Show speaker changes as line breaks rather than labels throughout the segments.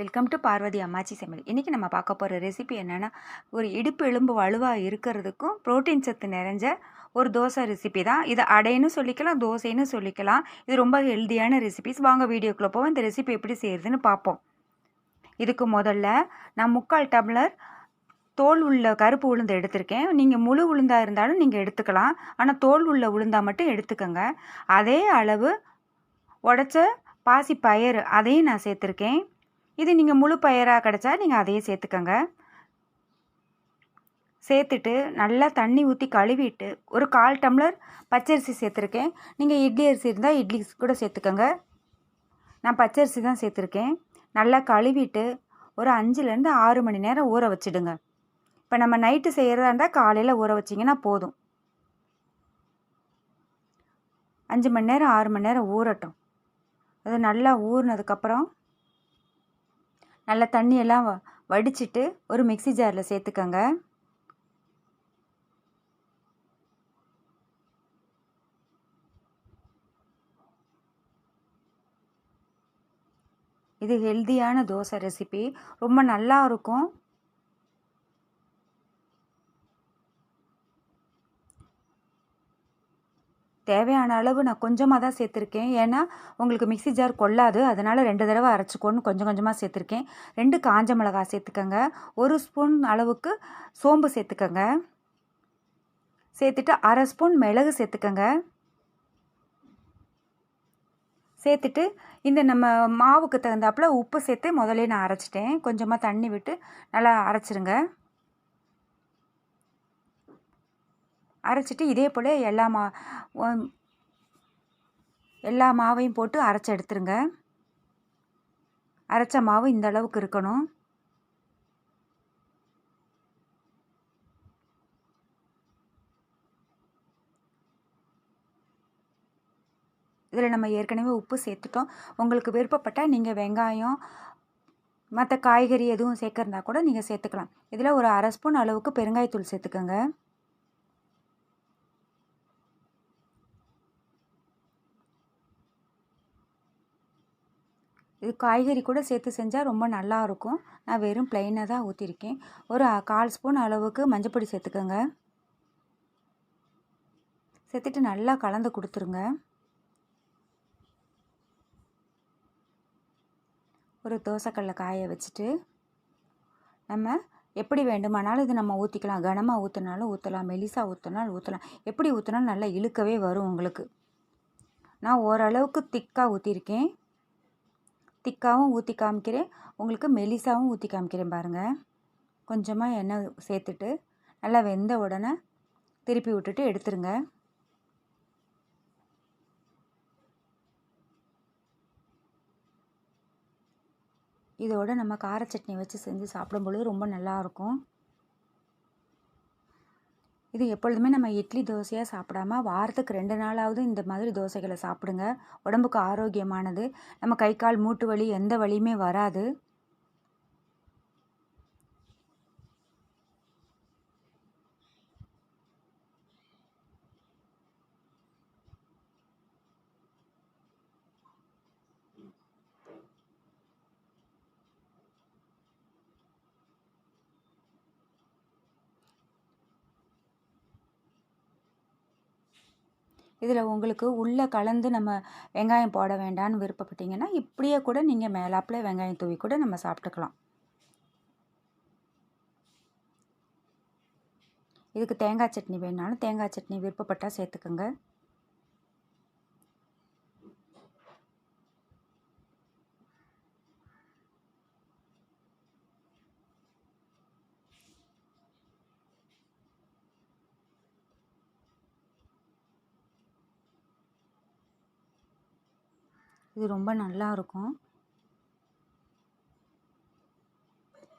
Welcome to Parvati அம்மாச்சி சமையல் இன்றைக்கி நம்ம பார்க்க போகிற ரெசிபி என்னென்னா ஒரு இடுப்பு எலும்பு வலுவாக இருக்கிறதுக்கும் புரோட்டீன் சத்து நிறைஞ்ச ஒரு தோசை ரெசிபி தான். இது அடைன்னு சொல்லிக்கலாம் தோசைன்னு சொல்லிக்கலாம். இது ரொம்ப ஹெல்தியான ரெசிபிஸ் வாங்க வீடியோக்குள்ளே போவோம். இந்த ரெசிபி எப்படி செய்கிறதுன்னு பார்ப்போம். இதுக்கு முதல்ல நான் முக்கால் டம்ளர் தோல் உள்ள கருப்பு உளுந்து எடுத்திருக்கேன். நீங்கள் முழு உளுந்தாக இருந்தாலும் நீங்கள் எடுத்துக்கலாம். ஆனால் தோல் உள்ள உளுந்தா மட்டும் எடுத்துக்கோங்க. அதே அளவு உடச்ச பாசி பயறு அதையும் நான் சேர்த்துருக்கேன். இது நீங்கள் முழு பயிராக கிடச்சா நீங்கள் அதையே சேர்த்துக்கோங்க. சேர்த்துட்டு நல்லா தண்ணி ஊற்றி கழுவிட்டு ஒரு கால் டம்ளர் பச்சரிசி சேர்த்துருக்கேன். நீங்கள் இட்லி அரிசி இருந்தால் இட்லி கூட சேர்த்துக்கோங்க. நான் பச்சரிசி தான் சேர்த்துருக்கேன். நல்லா கழுவிட்டு ஒரு அஞ்சுலேருந்து ஆறு மணி நேரம் ஊற வச்சுடுங்க. இப்போ நம்ம நைட்டு செய்கிறதா இருந்தால் காலையில் ஊற வச்சிங்கன்னா போதும். அஞ்சு மணி நேரம் ஆறு மணி நேரம் ஊறட்டும். அது நல்லா ஊறினதுக்கப்புறம் நல்லா தண்ணியெல்லாம் வ வடிச்சிட்டு ஒரு மிக்சி ஜாரில் சேர்த்துக்கோங்க. இது ஹெல்தியான தோசை ரெசிபி. ரொம்ப நல்லா இருக்கும். தேவையான அளவு நான் கொஞ்சமாக தான் சேர்த்துருக்கேன். ஏன்னா உங்களுக்கு மிக்சி ஜார் கொள்ளாது. அதனால் ரெண்டு தடவை அரைச்சிக்கோன்னு கொஞ்சம் கொஞ்சமாக சேர்த்துருக்கேன். ரெண்டு காஞ்ச மிளகாய் சேர்த்துக்கோங்க. ஒரு ஸ்பூன் அளவுக்கு சோம்பு சேர்த்துக்கோங்க. சேர்த்துட்டு அரை ஸ்பூன் மிளகு சேர்த்துக்கோங்க. சேர்த்துட்டு இந்த நம்ம மாவுக்கு தகுந்தாப்புல உப்பு சேர்த்து முதலே நான் அரைச்சிட்டேன். கொஞ்சமாக தண்ணி விட்டு நல்லா அரைச்சிருங்க. அரைச்சிட்டு இதே போல் எல்லா மா எல்லா மாவையும் போட்டு அரைச்சி எடுத்துருங்க. அரைச்ச மாவு இந்த அளவுக்கு இருக்கணும். இதில் நம்ம ஏற்கனவே உப்பு சேர்த்துட்டோம். உங்களுக்கு விருப்பப்பட்டால் நீங்கள் வெங்காயம் மற்ற காய்கறி எதுவும் சேர்க்குறதா கூட நீங்கள் சேர்த்துக்கலாம். இதில் ஒரு அரை ஸ்பூன் அளவுக்கு பெருங்காயத்தூள் சேர்த்துக்கோங்க. இது காய்கறி கூட சேர்த்து செஞ்சால் ரொம்ப நல்லாயிருக்கும் நான் வெறும் ப்ளைனாக தான் ஊற்றிருக்கேன் ஒரு கால் ஸ்பூன் அளவுக்கு மஞ்சப்பொடி சேர்த்துக்கோங்க. சேர்த்துட்டு நல்லா கலந்து கொடுத்துருங்க. ஒரு தோசைக்கல்ல காய வச்சுட்டு நம்ம எப்படி வேண்டுமானாலும் இது நம்ம ஊற்றிக்கலாம் கனமாக ஊற்றினாலும் ஊற்றலாம் மெலிசாக ஊற்றினாலும் ஊற்றலாம் எப்படி ஊற்றினாலும் நல்லா இழுக்கவே வரும் உங்களுக்கு. நான் ஓரளவுக்கு திக்காக ஊற்றிருக்கேன் திக்காகவும் ஊற்றி காமிக்கிறேன். உங்களுக்கு மெலிசாவும் ஊற்றி காமிக்கிறேன் பாருங்கள் கொஞ்சமாக எண்ணெய் சேர்த்துட்டு நல்லா வெந்த உடனே திருப்பி விட்டுட்டு எடுத்துருங்க. இதோட நம்ம கார சட்னி வச்சு செஞ்சு சாப்பிடும்பொழுது ரொம்ப நல்லாயிருக்கும் இது எப்பொழுதுமே நம்ம இட்லி தோசையாக சாப்பிடாம வாரத்துக்கு ரெண்டு நாளாவது இந்த மாதிரி தோசைகளை சாப்பிடுங்க. உடம்புக்கு ஆரோக்கியமானது. நம்ம கை கால் மூட்டு வலி எந்த வலியுமே வராது. இதில் உங்களுக்கு உள்ளே கலந்து நம்ம வெங்காயம் போட வேண்டான்னு விருப்பப்பட்டீங்கன்னா இப்படியே கூட நீங்கள் மேலாப்பில் வெங்காயம் தூவி கூட நம்ம சாப்பிட்டுக்கலாம். இதுக்கு தேங்காய் சட்னி வேணாலும் தேங்காய் சட்னி விருப்பப்பட்டால் சேர்த்துக்கோங்க. இது ரொம்ப நல்லா இருக்கும்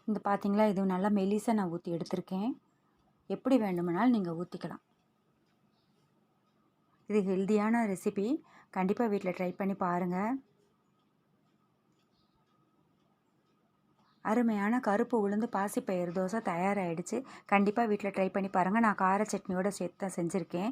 இந்த பார்த்தீங்களா இது நல்லா மெலிசாக நான் ஊற்றி எடுத்திருக்கேன். எப்படி வேண்டுமானாலும் நீங்கள் ஊற்றிக்கலாம் இது ஹெல்த்தியான ரெசிபி. கண்டிப்பாக வீட்டில் ட்ரை பண்ணி பாருங்கள் அருமையான கருப்பு உளுந்து பாசிப்பயிறு தோசை தயாராகிடுச்சு கண்டிப்பாக வீட்டில் ட்ரை பண்ணி பாருங்கள் நான் கார சட்னியோடு சேர்த்து தான் செஞ்சுருக்கேன்.